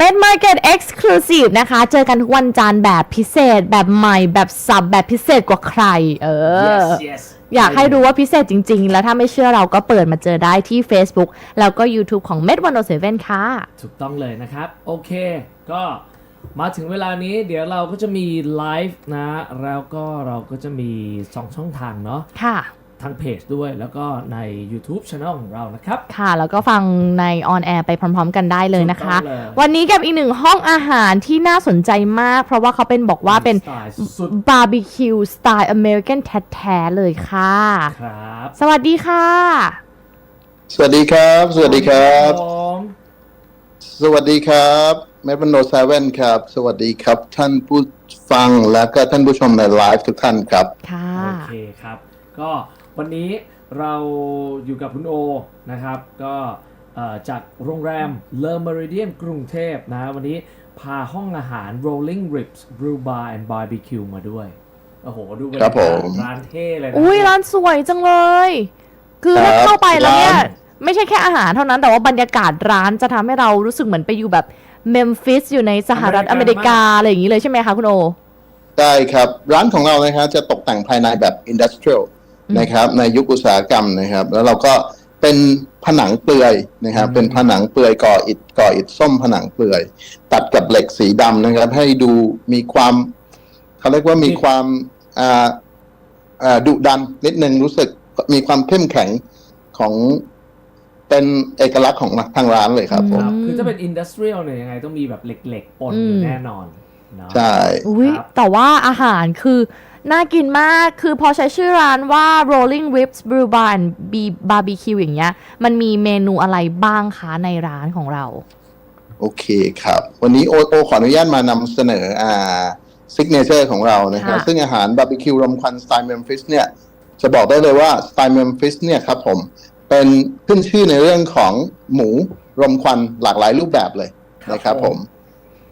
Med Market Exclusive เมดมาร์เก็ตเอ็กซ์คลูซีฟนะคะ เจอกันทุกวันจันทร์แบบพิเศษ แบบใหม่ แบบสับ แบบพิเศษกว่าใคร เออ yes yes อยากให้รู้ว่าพิเศษจริง ๆ แล้วถ้าไม่เชื่อเราก็เปิดมาเจอได้ที่ Facebook แล้วก็ YouTube ของ Med 107ค่ะ ถูกต้องเลยนะครับ โอเค ก็มาถึงเวลานี้เดี๋ยวเราก็จะมีไลฟ์นะ แล้วก็เราก็จะมี 2 ช่องทางเนาะค่ะ ทางเพจด้วยแล้วก็ใน YouTube Channel ของเรานะครับ ค่ะ แล้วก็ฟังในออนแอร์ไปพร้อม ๆ กันได้เลยนะคะ ถูกต้องเลยวันนี้กับอีกหนึ่งห้องอาหารที่น่าสนใจมาก เพราะว่าเขาเป็นบอกว่าเป็นสไตล์สุด บาร์บีคิวสไตล์อเมริกันแท้ๆเลยค่ะ ครับ สวัสดีค่ะ สวัสดีครับ สวัสดีครับ ผมสวัสดีครับแมปโนเซเว่นครับ สวัสดีครับ ท่านผู้ฟังและก็ท่านผู้ชมในไลฟ์ทุกท่านครับ ค่ะ โอเคครับ ก็ วันนี้เราอยู่กับคุณโอนะครับ ก็เอ่อจากโรงแรมเลอ m e ริเดียนกรุงเทพนะ วันนี้พาห้องอาหาร Rolling Ribs Brew Bar and Barbecue มาด้วย โอ้โห ดูบรรครัยาบผกาศมร้านเท่เลยนะอุ้ยร้านสวยจังเลย คือครับถ้าเข้าไปแล้วเนี่ยร้านไม่ใช่แค่อาหารเท่านั้นแต่ว่าบรรยากาศร้านจะทำให้เรารู้สึกเหมือนไปอยู่แบบเมมฟิสอยู่ในสหรัฐอเมริกา อะไรอย่างนี้เลยใช่ไหมคะคุณโอ ได้ครับ ร้านของเรานะครับจะตกแต่งภายในแบบอินดัสเทรียล นะครับ ในยุคอุตสาหกรรมนะครับ แล้วเราก็เป็นผนังเปลือยนะครับ เป็นผนังเปลือยก่ออิฐก่ออิฐส้มผนังเปลือย ตัดกับเหล็กสีดำนะครับ ให้ดูมีความเขาเรียกว่ามีความอ่าอ่าดุดันนิดนึงรู้สึกมีความเข้มแข็งของเป็นเอกลักษณ์ของทางร้านเลยครับผคมรับคือถ้าเป็นอินดัสเทรียลเนี่ยยังไงต้องมีแบบเหล็กๆปนอยู่อืมแน่นอนเนาะใช่อุ้ยครับแต่ว่าอาหารคือ น่ากินมาก คือพอใช้ชื่อร้านว่า Rolling Ribs Brew Bar and B- Barbecue อย่างเงี้ย มันมีเมนูอะไรบ้างคะในร้านของเรา โอเคครับ วันนี้โอโอขออนุญาตมานำเสนออ่าซิกเนเจอร์ของเรานะครับค่ะ ซึ่งอาหารบาร์บีคิวรมควันสไตล์เมมฟิสเนี่ย จะบอกได้เลยว่าสไตล์เมมฟิสเนี่ยครับผม เป็นขึ้นชื่อในเรื่องของหมูรมควันหลากหลายรูปแบบเลยนะครับผม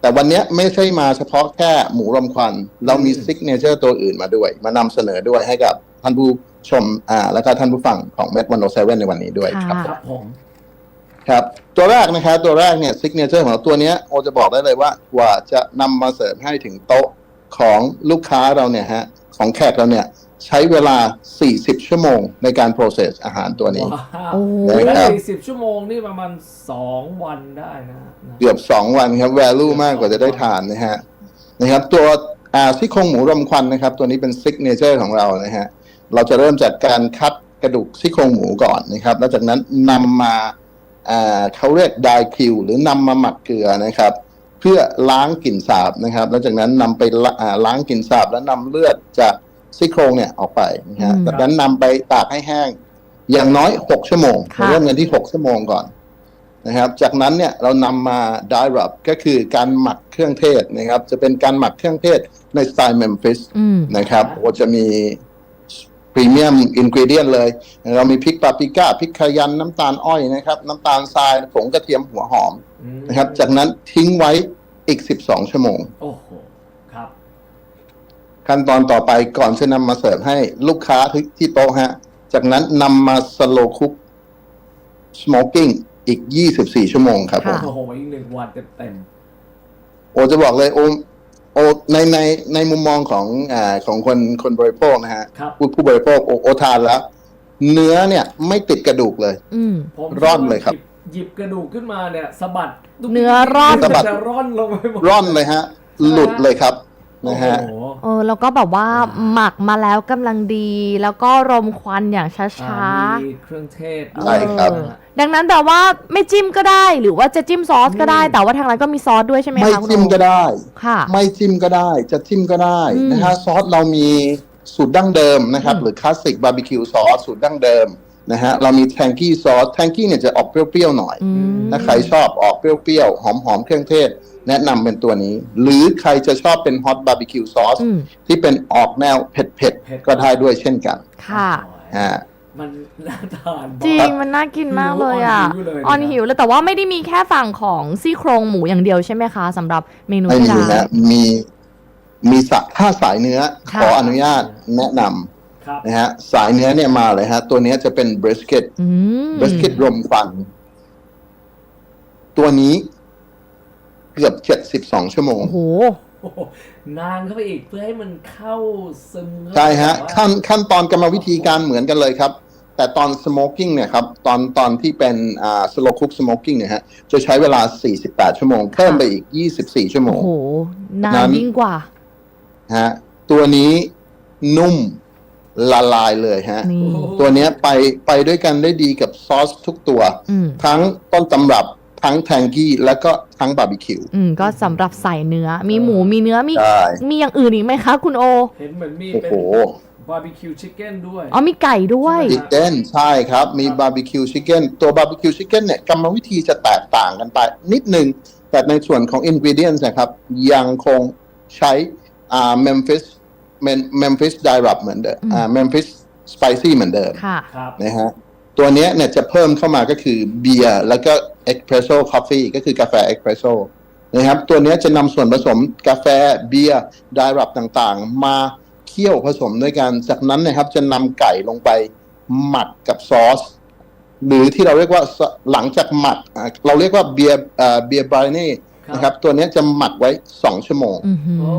แต่วันเนี้ยไม่ใช่มาเฉพาะแค่หมูรมควัน เรามีซิกเนเจอร์ตัวอื่นมาด้วย มานำเสนอด้วยให้กับท่านผู้ชมอ่าแล้วก็ท่านผู้ฟังของเมดวันโอเซเว่นในวันนี้ด้วยครับค่ะครับผมครับตัวแรกนะครับตัวแรกเนี่ยซิกเนเจอร์ของเราตัวเนี้ยโอจะบอกได้เลยว่ากว่าจะนำมาเสิร์ฟให้ถึงโต๊ะของลูกค้าเราเนี่ยฮะของแขกเราเนี่ย ใช้เวลา 40 ชั่วโมงในการ process อาหารตัวนี้ว้าวโอ้ได้ครับ สี่สิบชั่วโมงนี่ประมาณสองวันได้นะนะเกือบ 2 วันครับ value มากกว่าจะได้ทานนะฮะนะครับ ตัวอ่าซี่โครงหมูรมควันนะครับ ตัวนี้เป็นซิกเนเจอร์ของเรานะฮะเราจะเริ่มจากการคัดกระดูกซี่โครงหมูก่อนนะครับ แล้วจากนั้นนำมาอ่าเขาเรียกไดคิวหรือนำมาหมักเกลือนะครับ เพื่อล้างกลิ่นสาบนะครับ แล้วจากนั้นนำไปละอ่าล้างกลิ่นสาบแล้วนำเลือดจาก ซี่โครงเนี่ยออกไปนะฮะจากนั้นนำไปตากให้แห้ง อย่างน้อย6ชั่วโมงเริ่มกันที่6ชั่วโมงก่อนนะครับ จากนั้นเนี่ยเรานำมาด y รับก็คือการหมักเครื่องเทศนะครับ จะเป็นการหมักเครื่องเทศในสไตล์เมมฟิสนะครับโอ้จะมีพรีเมียมอินก e เดียนเลย เรามีพริกปาปริก้าพริกคายันน้ำตาลอ้อยนะครับ น้ำตาลทรายผงกระเทียมหัวหอมนะครับ จากนั้นทิ้งไว้อีก 12 ชั่วโมงโอ้โห ขั้นตอนต่อไปก่อนจะนำมาเสิร์ฟให้ลูกค้าที่ที่โต๊ะฮะ จากนั้นนำมาสโลคุกสโมกิ้งอีก24ชั่วโมงครับผมค่ะโอ้โหอีกหนึ่งวันเต็มโอจะบอกเลยโอโอในในในมุมมองของอ่าของคนคนบริโภคนะฮะๆครับผู้ผู้บริโภคโอโอทานแล้ว เนื้อเนี่ยไม่ติดกระดูกเลย อืมผมร่อนเลยครับหหยิบกระดูกขึ้นมาเนี่ยสะบัดดุ๊กเนื้อร่อนสะบัดจะร่อนลงไปหมดร่อนเลยฮะ หลุดเลยครับ นะฮะ โอ้โหเออแล้วก็แบบว่าหมักมาแล้วกำลังดี แล้วก็รมควันอย่างช้าอ่ามีเครื่องเทศๆใช่ครับ เออดังนั้นแบบว่าไม่จิ้มก็ได้หรือว่าจะจิ้มซอสก็ได้อืมแต่ว่าทางร้านก็มีซอสด้วยใช่ไหมไม่คะคุณจิ้มโอก็ได้ ค่ะ ไม่จิ้มก็ได้ จะจิ้มก็ได้อืมนะฮะซอสเรามีสูตรดั้งเดิมนะครับ อืม หรือคลาสสิกบาร์บีคิวซอสสูตรดั้งเดิมนะฮะเรามีแทงกี้ซอสแทงกี้เนี่ยจะออกเปรี้ยวๆหน่อยอืม ถ้าใครชอบออกเปรี้ยวๆหอมๆเครื่องเทศ แนะนำเป็นตัวนี้ หรือใครจะชอบเป็นฮอตบาร์บีคิวซอสอืม ที่เป็นออกแนวเผ็ดๆ ก็ได้ด้วยเช่นกันค่ะ อ่า มันน่าทานจริมางกมันน่ากินมากเลยอะหิวเลยนะออนหิวเลยแต่ว่าไม่ได้มีแค่ฝั่งของซี่โครงหมูอย่างเดียวใช่ไหมคะสำหรับเมนูไม่ที่มีร้าน นะมีมีสะถ้าสายเนื้อ ค่ะ ขออนุญาตแนะนครับำนะฮะสายเนื้อเนี่ยมาเลยฮะ ตัวเนี้ยจะเป็นบริสกิตอืมบริสกิตรมควันตัวนี้ เกือบเจ็ดสิบสองชั่วโมงโอ้โหโอ้โห นานเข้าไปอีกเพื่อให้มันเข้าซึมเข้าไปใช่ฮะแบบว่าขั้นขั้นตอนกรรมวิธีการเหมือนกันเลยครับ แต่ตอน smoking เนี่ยครับตอนตอนที่เป็นอ่า slow cook smoking เนี่ยฮะจะใช้เวลา 48 ชั่วโมง เพิ่มไปอีก 24 ชั่วโมโอ้งโห นานนั้นยิ่งกว่าฮะตัวนี้นุ่มละลายเลยฮะนี่ตัวเนี้ยไปไปด้วยกันได้ดีกับซอสทุกตัวอืมทั้งต้นตำรับ ทั้งแทงกี้แล้วก็ทั้งบาร์บีคิวอืมก็สำหรับใส่เนื้อ มีหมูมีเนื้อมี ใช่มีอย่างอื่นอีกไหมคะ คุณโอ เห็นเหมือนมีโอ้เป็นโหบาร์บีคิวชิคเก้นด้วย อ๋อมีไก่ด้วยใช่ชิคเก้นใช่ครับ มีบาร์บีคิวชิคเก้นตัวบาร์บีคิวชิคเก้นเนี่ยกรรมวิธีจะแตกต่างกันไปนิดนึง แต่ในส่วนของอินกิเดียนนะครับ ยังคงใช้อ่าเมมฟิสเมมฟิสไดรับเหมือนเดิมอ่าเมมฟิสสไปซี่เหมือนเดิม ค่ะ ครับ นะฮะ ตัวเนี้ยเนี่ยจะเพิ่มเข้ามาก็คือเบียร์แล้วก็เอ็กเพรสโซ่คอฟฟี่ก็คือกาแฟเอ็กเพรสโซ่นะครับตัวเนี้ยจะนำส่วนผสมกาแฟเบียร์ไดรับต่างๆ มาเคี่ยวผสมด้วยกัน จากนั้นนะครับจะนำไก่ลงไปหมักกับซอสหรือที่เราเรียกว่าซหลังจากหมักอ่าเราเรียกว่าเบียร์เบียร์บรายเน่ครับนะครับ ตัวเนี้ยจะหมักไว้2ชั่วโมงอือหือโอ้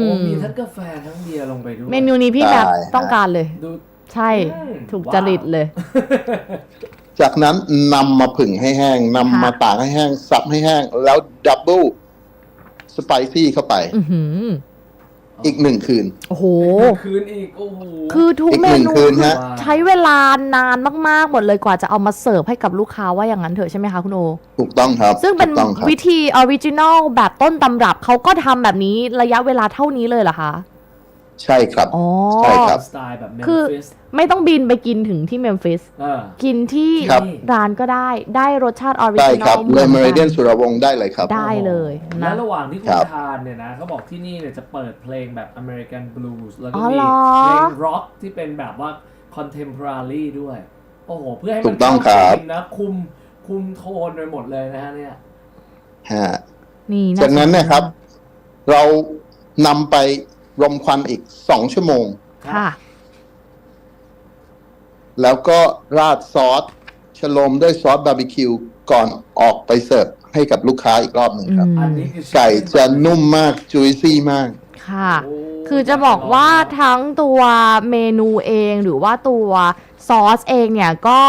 โอ้อมีทั้งกาแฟทั้งเบียร์ลงไปด้วยเมนูนี้พี่แบบใช่ฮะต้องการเลยดู ใช่อืมถูกว้าวจริตเลย จากนั้นนำมาผึ่งให้แห้งนำมาค่ะ ตากให้แห้งซับให้แห้ง แล้วดับเบิลสไปซี่เข้าไป อือหืออีกหนึ่งคืน โอ้โห คืนอีกโอ้โห คือทุกอีกเมหนึ่งนูคืนคือฮะ ใช้เวลานานมากๆ หมดเลยกว่าจะเอามาเสิร์ฟให้กับลูกค้าว่าอย่างนั้นเถอะใช่ไหมคะคุณโอ ถูกต้องครับซึ่งเป็นถูกต้องครับ วิธีออริจินอลแบบต้นตำรับเขาก็ทำแบบนี้ระยะเวลาเท่านี้เลยเหรอคะ ใช่ครับ อ๋อ ใช่ครับ สไตล์แบบเมมคือ ฟิสไม่ต้องบินไปกินถึงที่เมมฟิสเออกินที่ครับ ร้านก็ได้ ได้รสชาติออริได้จินอครัลบเลยมาริเดียนสุรวงศ์ได้เลยครับ ได้เลยแล้นะวระหว่างที่คุคณรับทานเนี่ยนะเขาบอกที่นี่เนี่ยจะเปิดเพลงแบบอเมริกันบลูส์แล้วก็อ๋อมีเหรอ เพลงร็อกที่เป็นแบบว่าคอนเทมพอรารีด้วย โอ้โห เพื่อให้ถูมันกต้องเข้าครับ ธีมนะ คุมคุมโทนไปหมดเลยนะฮะเนี่ย ฮะ นี่จากนั้นเนะครับ เรานำไป รมควันอีกสองชั่วโมง ค่ะ แล้วก็ราดซอสฉโลมด้วยซอสบาร์บีคิวก่อนออกไปเสิร์ฟให้กับลูกค้าอีกรอบหนึ่งครับ อืม อันนี้คือไก่จะนุ่มมาก จุยซี่มาก ค่ะโอ้คือจะบอกว่าทั้งตัวเมนูเองหรือว่าตัวซอสเองเนี่ยก็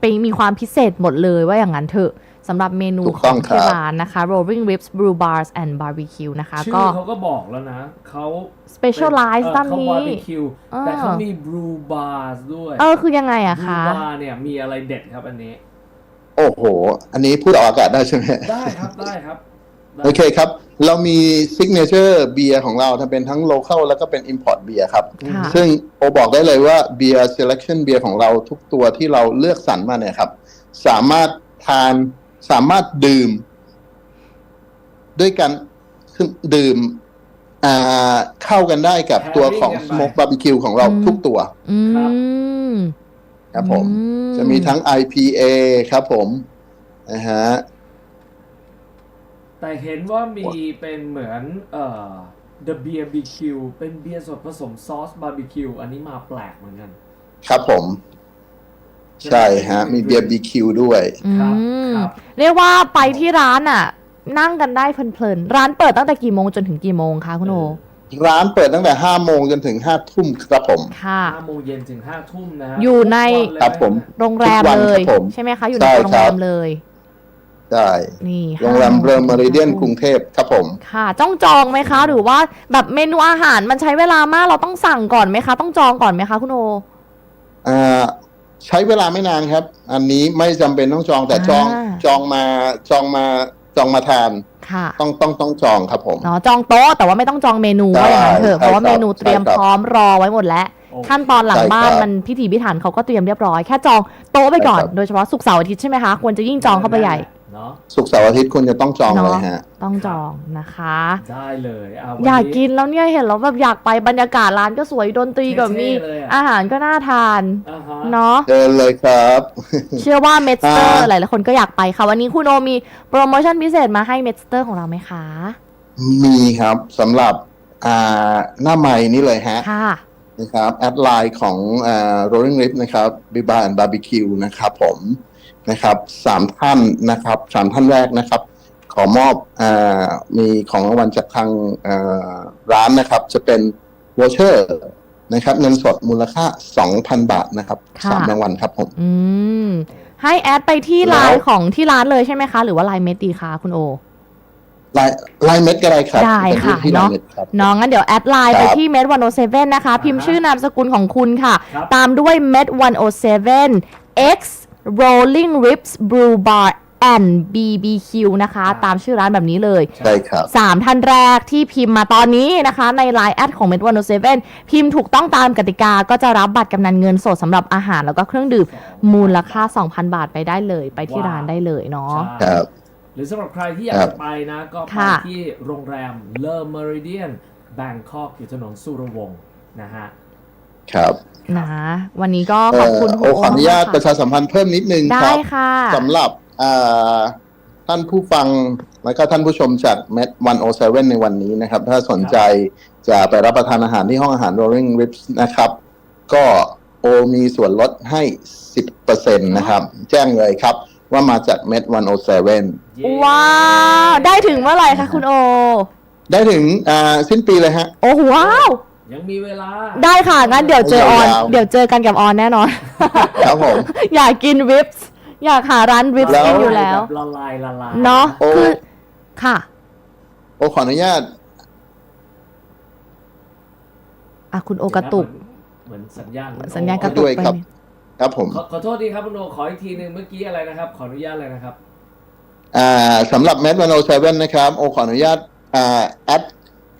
เป็นมีความพิเศษหมดเลยว่าอย่างนั้นเถอะ สำหรับเมนูถูกขต้อองงที่ครับร้านนะคะ Rolling Ribs Brew Bars and Barbecue นะคะชื่ก็ อเขาก็บอกแล้วนะเขา Specialize ด้านเขานี้บาร์บีคิวอ่า แต่เขามีบรูบาร์ด้วยเออ คือยังไงอะบรูคะ บาร์เนี่ยมีอะไรเด็ดครับอันนี้ โอ้โห อันนี้พูดออกอากาศได้ใช่ไหม ได้ครับได้ครับได้โอเคครับ เรามีซิกเนเจอร์เบียร์ของเราทั้งเป็นทั้งโลเคอลแล้วก็เป็น Import เบียร์ครับ ค่ะ ซึ่งโอบอกได้เลยว่าเบียร์ selection เบียร์ของเราทุกตัวที่เราเลือกสรรมาเนี่ยครับ สามารถทาน สามารถดื่ม ด้วยกันคือดื่มอ่าเข้ากันได้กับตัวของ Smoke Barbecue ของเราอืมทุกตัวอืมครับผมอืจะมีทั้ง IPA ครับผมนะฮะแต่เห็นว่ามีเป็นเหมือน เอ่อ The Beer BQ เป็นเบียร์สดผสมซอสบาร์บีคิวอันนี้มาแปลกเหมือนกัน ครับผม ใช่ฮะ มีเบียร์ BQ ด้วย อืครับมครับ เรียกว่าไปที่ร้านอะนั่งกันได้เพลินๆ ร้านเปิดตั้งแต่กี่โมงจนถึงกี่โมงคะคุณโอร้านเปิดตั้งแต่5โมงจนถึง5ทุ่มครับผม ค่ะ5โมงเย็นถึง5ทุ่มนะฮะอยู่ใน ทุกวัเลยครับผม โรงแรมทุกวันเลครัยบผมใช่ไหมคะอยู่ในใช่โรงครัแรบมเลยใช่นี่โรงแรมห้าเบอร์มาริเดียนกรุงเทพครับผม ค่ะ จ้องจองไหมคะ หรือว่าแบบเมนูอาหารมันใช้เวลามากเราต้องสั่งก่อนไหมคะ ต้องจองก่อนไหมคะคุณโอ อ่า ใช้เวลาไม่นานครับ อันนี้ไม่จำเป็นต้องจองแต่จองอ่า จองมาจองมาจองมาทานค่ะต้องต้องต้องจองครับผม เนาะจองโต๊ะแต่ว่าไม่ต้องจองเมนูใช่ว่าอย่างนั้นเถอะใช่เพราะว่าครับเมนูเตรียมใช่ครับพร้อมรอไว้หมดแล้ว โอ้ ขั้นตอนหลังใช่บ้านครับมันพิถีพิถันเขาก็เตรียมเรียบร้อยแค่จองโต๊ะไปก่อนใช่ครับ โดยเฉพาะศุกร์เสาร์อาทิตย์ใช่ไหมคะควรจะยิ่งจองเข้าไปใหญ่ เนาะสุกร์เสาร์อาทิตย์คุณจะต้องจองเลยเนาะฮะ ต้องจองนะคะ ได้เลยอะวันอยากนี้กินแล้วเนี่ยเห็นแล้วแบบอยากไปบรรยากาศร้านก็สวยดนตรีก็มี เท่ๆเลยอะอาหารก็น่าทานอ่าฮะเนาะ เดินเลยครับ เชื่อว่าเมสเตอร์อ่าหลายๆคนก็อยากไปค่ะ วันนี้คุณโอมีโปรโมชั่นพิเศษมาให้เมสเตอร์ของเราไหมคะ มีครับสำหรับอ่าหน้าใหม่นี่เลยฮะค่ะ นะครับแอดไลน์ของอ่า Rolling Rip นะครับ b i b a and Barbecue นะครับผม นะครับสามท่านนะครับสามท่านแรกนะครับ ขอมอบอามีของรางวัลจากทางอ่าร้านนะครับ จะเป็นวอเชอร์นะครับเงินสดมูลค่า 2,000 บาทนะครับค่ะสามรางวัลครับผมอืมให้แอดไปที่แล้วไลน์ของที่ร้านเลยใช่ไหมคะ หรือว่าไลน์เมดดีคะคุณโอลายลายเม็ดก็ได้ครับได้เป็นค่ะที่ลายเนาะเม็ดครับน้องงั้นเดี๋ยวแอดไลน์คไปรับที่เมดวันโอเซเว่นนะคะ พิมพ์ชื่อนามสกุลของคุณค่ะครับตามด้วยเมดวันโอเซเว่น X Rolling Rips Brew Bar and BBQ นะคะ ตามชื่อร้านแบบนี้เลย ใช่ครับ สามท่านแรกที่พิมพ์มาตอนนี้นะคะ ใน Line แอดของ m e d 1 0 7พิมพ์ถูกต้องตามกติกาก็จะรับบัตรกำนันเงินสดสำหรับอาหารแล้วก็เครื่องดื่มมูลค่า 2,000 บาทไปได้เลยไปที่ร้านได้เลยเนาะใช่ครับ หรือสำหรับใครที่อยากครับ จะไปนะ ก็ไปค่ะ ที่โรงแรมเลอ m e ริเดียนแบงคอกอยู่ถนนสุรวงศ์นะฮะ ครับนะวันนี้ก็ขอบคุณเอ่อคุณโอขออนุญาตมกประชาสัมพันธ์เพิ่มนิดนึงคได้รับค่ะสำหรับอ่าท่านผู้ฟังแล้วก็ท่านผู้ชมจาก Met 107ในวันนี้นะครับ ถ้าสนใจจะไปรับประทานอาหารที่ห้องอาหาร Rolling Rips นะครับ ก็โอมีส่วนลดให้ 10%นะครับ แจ้งเลยครับว่ามาจาก Met 107ว้าว ได้ถึงเมื่อไหร่คะคุณโอ ได้ถึงอ่าสิ้นปีเลยฮะ โอ้โหว้าว ยังมีเวลา ได้ค่ะงั้นเดี๋ยวเจอออน ยาวๆ เดี๋ยวเจอกันกับออนแน่นอน ครับผม อยากกินวิปส์อยากหาร้านวิปส์แล้ว กินอยู่แล้วบบละลายละลายเนาะโอ้ คือค่ะโอขออนุญาต อะคุณโอกระตุก เหมือนสัญญาณสัญญาณกระตุกด้วยไปครับ ครับผม ขอขอโทษทีครับคุณโอขออีกทีหนึ่งเมื่อกี้อะไรนะครับ ขออนุญาตเลยนะครับ อ่าสำหรับ Met 107นะครับ โอขออนุญาตอ่าแอด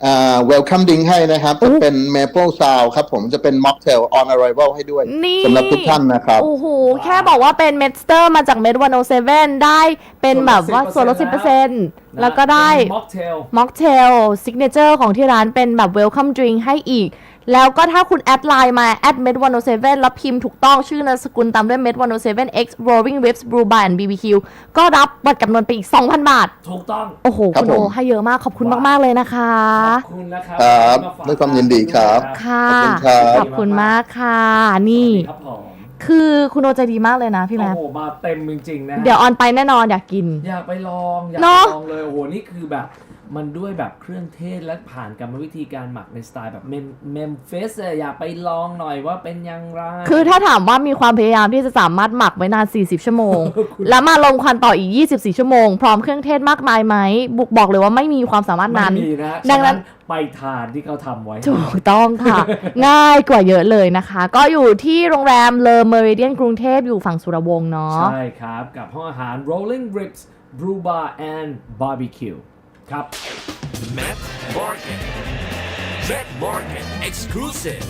อ่า welcome drink ให้นะครับ จะเป็น maple sour ครับผมจะเป็น mocktail on arrival ให้ด้วยนี่ สำหรับทุกท่านนะครับ โอ้โห แค่บอกว่าเป็นเมดสเตอร์มาจากเมดวันโอเซเว่นได้เป็นแบบว่าส่วนลดสิบเปอร์เซ็นต์แล้วก็ได้ม็อกเทล ม็อกเทลซิกเนเจอร์ของที่ร้านเป็นแบบเวลคัมดริงให้อีก แล้วก็ถ้าคุณแอดไลน์มาแอดเมดวันโอเซเว่นแล้วพิมพ์ถูกต้องชื่อนามสกุลตามด้วยเมดวันโอเซเว่น X Rolling Rips Brew Bar and BBQ ก็รับบัตรกำนวนไปอีก 2,000 บาท ถูกต้อง โอ้โห ครับคุณโอผม ให้เยอะมากขอบคุณมาก ๆ เลยนะคะ ขอบคุณนะครับครับที่ฝกด้วยความยินดีครับ ค่ะ ขอบคุณครับ ขอบคุณมากค่ะ นี่ ครับผมคือคุณโอใจดีมากเลยนะพี่แมโอ้ทโหมาเต็มจริงๆนะเดี๋ยวออนไปแน่นอนอยากกิน อยากไปลองอยากเนไปอะ ลองเลยโอ้โหนี่คือแบบ มันด้วยแบบเครื่องเทศและผ่านกรรมวิธีการหมักในสไตล์แบบเมมเมมเฟสอยากไปลองหน่อยว่าเป็นยังไงคือถ้าถามว่ามีความพยายามที่จะสามารถหมักไว้นาน 40 ชั่วโมง แล้วมาลงควันต่ออีก 24 ชั่วโมง พร้อมเครื่องเทศมากมายไหม บุกบอกเลยว่าไม่มีความสามารถไม่นั้นมีนะดังนั้นฉไปทานที่เขาทำไว้ ถูกต้องค่ะ ง่ายกว่าเยอะเลยนะคะ ก็อยู่ที่โรงแรมเลอเมริเดียนกรุงเทพอยู่ฝั่งสุรวงศ์เนาะใช่ครับ กับห้องอาหาร Rolling Ribs Brew Bar and Barbecue ครับ Matt Morgan Matt Morgan Exclusive